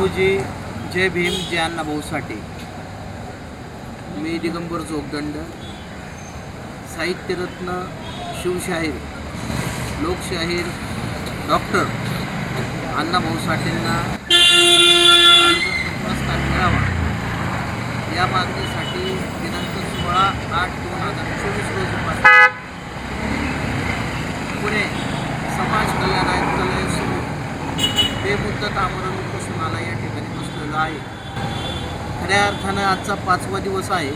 भाऊजी जय भीम जय अण्णाभाऊ साठे. मी दिगंबर जोगदंड. साहित्यरत्न शिवशाहीर लोकशाहीर डॉक्टर अण्णाभाऊ साठेंना पुरस्कार मिळावा. या मागणीसाठी दिनांक सोळा आठ दोन हजार चोवीस रोजीपासून पुणे समाज कल्याण आयुक्तालय सुरू बेमुदत आमरण उपोषणाला या ठिकाणी बसलेलो आहे. खऱ्या अर्थानं आजचा पाचवा दिवस आहे.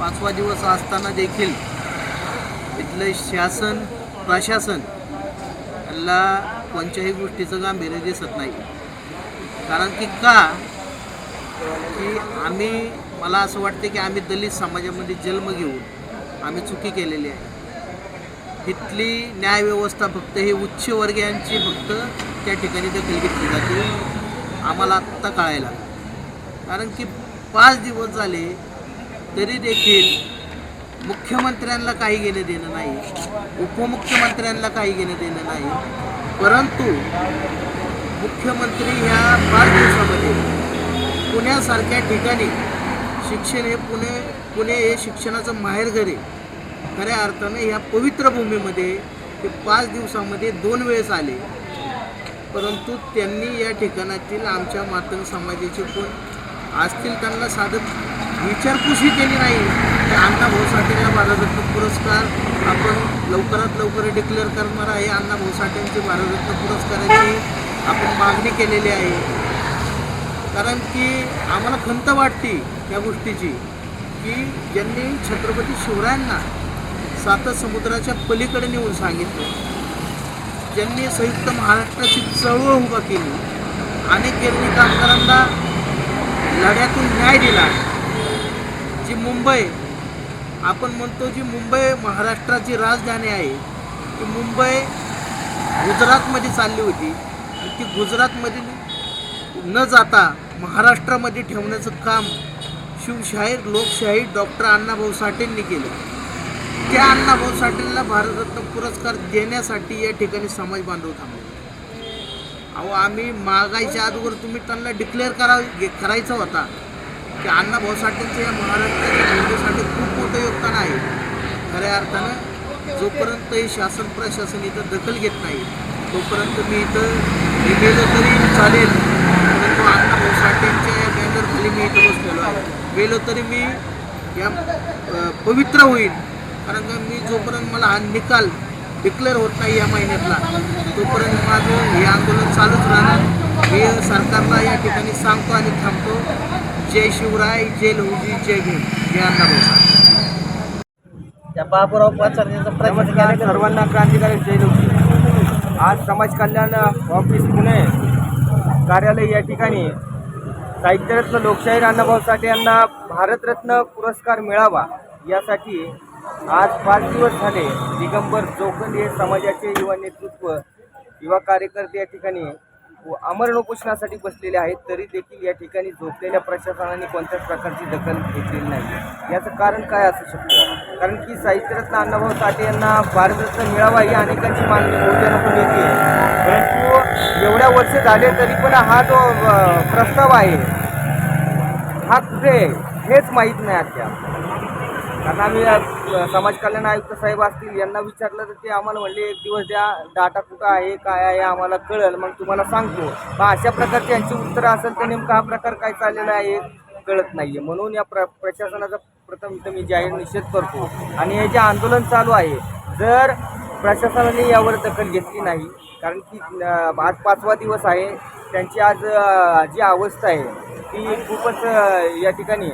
पाचवा दिवस असताना देखील इथलं शासन प्रशासन ला कोणत्याही गोष्टीचं गांभीर्य दिसत नाही. कारण की का? की आम्ही मला असं वाटते की आम्ही दलित समाजामध्ये जन्म घेऊन आम्ही चुकी केलेली आहे. तिथली न्यायव्यवस्था फक्त हे उच्चवर्गीयांची फक्त त्या ठिकाणी दखल घेतली जाते. आम्हाला आत्ता कळायला. कारण की पाच दिवस झाले तरी देखील मुख्यमंत्र्यांना काही घेणं देणं नाही उपमुख्यमंत्र्यांना काही घेणं देणं नाही. परंतु मुख्यमंत्री ह्या पाच दिवसामध्ये पुण्यासारख्या ठिकाणी शिक्षण हे पुणे पुणे हे शिक्षणाचं माहेरघर आहे. खऱ्या अर्थानं ह्या पवित्र भूमीमध्ये ते पाच दिवसामध्ये दोन वेळेस आले. परंतु त्यांनी या ठिकाणातील आमच्या मातंग समाजाचे कोण असतील त्यांना साधत विचारपूसही केली नाही. की अण्णाभाऊ साठेंना भारतरत्न पुरस्कार आपण लवकरात लवकर डिक्लेअर करणार आहे. अण्णाभाऊ साठेंची भारतरत्न पुरस्काराची आपण मागणी केलेली आहे. कारण की आम्हाला खंत वाटते त्या गोष्टीची की ज्यांनी छत्रपती शिवरायांना सात समुद्राच्या पलीकडे नेऊन सांगितलं. ज्यांनी संयुक्त महाराष्ट्राची चळवळ उभा केली अनेक गिरणी कामगारांना लढ्यातून न्याय दिला जी मुंबई आपण म्हणतो जी मुंबई महाराष्ट्राची राजधानी आहे ती मुंबई गुजरातमध्ये चालली होती. आणि ती गुजरातमध्ये न जाता महाराष्ट्रामध्ये ठेवण्याचं काम शिवशाहीर लोकशाहीर डॉक्टर अण्णाभाऊ साठेंनी केलं. त्या अण्णाभाऊ साठेंना भारतरत्न पुरस्कार देण्यासाठी या ठिकाणी समाज बांधव थांबले. अहो आम्ही मागायच्या अगोदर तुम्ही त्यांना डिक्लेअर करा करायचा होता की अण्णाभाऊ साठेंचं या महाराष्ट्राच्या भूमीसाठी खूप मोठं योगदान आहे. खऱ्या अर्थानं जोपर्यंत हे शासन प्रशासन इथं दखल घेत नाही तोपर्यंत मी इथं गेलं तरी चालेल. परंतु अण्णाभाऊ साठेंच्या या बॅनरखाली मी इथं बसलेलो आहे. गेलो तरी मी या पवित्र होईल कारण का मी जोपर्यंत मला हा निकाल डिक्लेअर होत नाही या महिन्यातला तोपर्यंत माझं हे आंदोलन चालूच राहणार. मी सरकारला या ठिकाणी सांगतो आणि थांबतो. जय शिवराय जय लहुजी जय भीम. जय अण्णाभाऊ त्या बाबूराव पाचारण्याचा नमस्कार सर्वांना क्रांतिकारी जय लोकशाही आज समाज कल्याण ऑफिस पुणे कार्यालय या ठिकाणी साहित्यरत्न लोकशाहीर अण्णाभाऊ साठे यांना भारतरत्न पुरस्कार मिळावा यासाठी आज पाच दिवस झाले दिगंबर चौकंद हे समाजाचे युवा नेतृत्व युवा कार्यकर्ते या ठिकाणी अमरण उपोषणासाठी बसलेले आहेत तरी देखील या ठिकाणी झोपलेल्या प्रशासनाने कोणत्याच प्रकारची दखल घेतलेली नाही. याचं कारण काय असू शकतं? कारण की साहित्यरत्न अण्णाभाऊ साठे यांना भारतरत्न मिळावा ही अनेकांची मागणी बहुजनातून येते. परंतु एवढ्या वर्ष झाले तरी पण हा जो प्रस्ताव आहे हा कुठे हेच माहीत नाही अद्याप कारण आम्ही समाज कल्याण आयुक्त साहेब असतील यांना विचारलं तर ते आम्हाला म्हणले एक दिवस द्या डाटा कुठं आहे काय आहे आम्हाला कळेल मग तुम्हाला सांगतो. मग अशा प्रकारची यांची उत्तरं असेल तर नेमका हा प्रकार काय चाललेला आहे कळत नाही आहे म्हणून या प्र प्रशासनाचा प्रथम इथं मी जाहीर निषेध करतो. आणि हे जे आंदोलन चालू आहे जर प्रशासनाने यावर दखल घेतली नाही कारण की आज पाचवा दिवस आहे त्यांची आज जी अवस्था आहे ती खूपच या ठिकाणी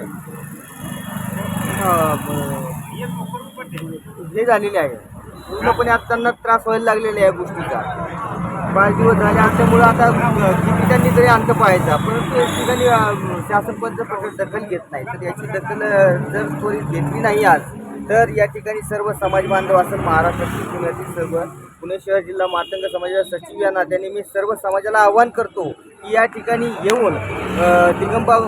हे झालेले आहे. पूर्णपणे आता त्यांना त्रास व्हायला लागलेला आहे गोष्टीचा. पाच दिवस झाले आमच्यामुळं आता किती त्यांनी तरी अंत पाहायचा. परंतु या ठिकाणी शासन पण जर प्रकार दखल घेत नाही. तर याची दखल जर त्वरित घेतली नाही आज तर या ठिकाणी सर्व समाज बांधव असं महाराष्ट्रातील पुण्यातील सर्व पुणे शहर जिल्हा मातंग समाजाच्या सचिव या नात्याने मी सर्व समाजाला आवाहन करतो की या ठिकाणी येऊन दिगंबा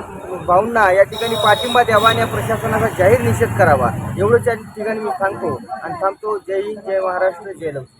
भाऊंना या ठिकाणी पाठिंबा द्यावा आणि या प्रशासनाचा जाहीर निषेध करावा. एवढंच या ठिकाणी मी सांगतो आणि थांबतो. जय हिंद जय महाराष्ट्र जय लक्ष्मी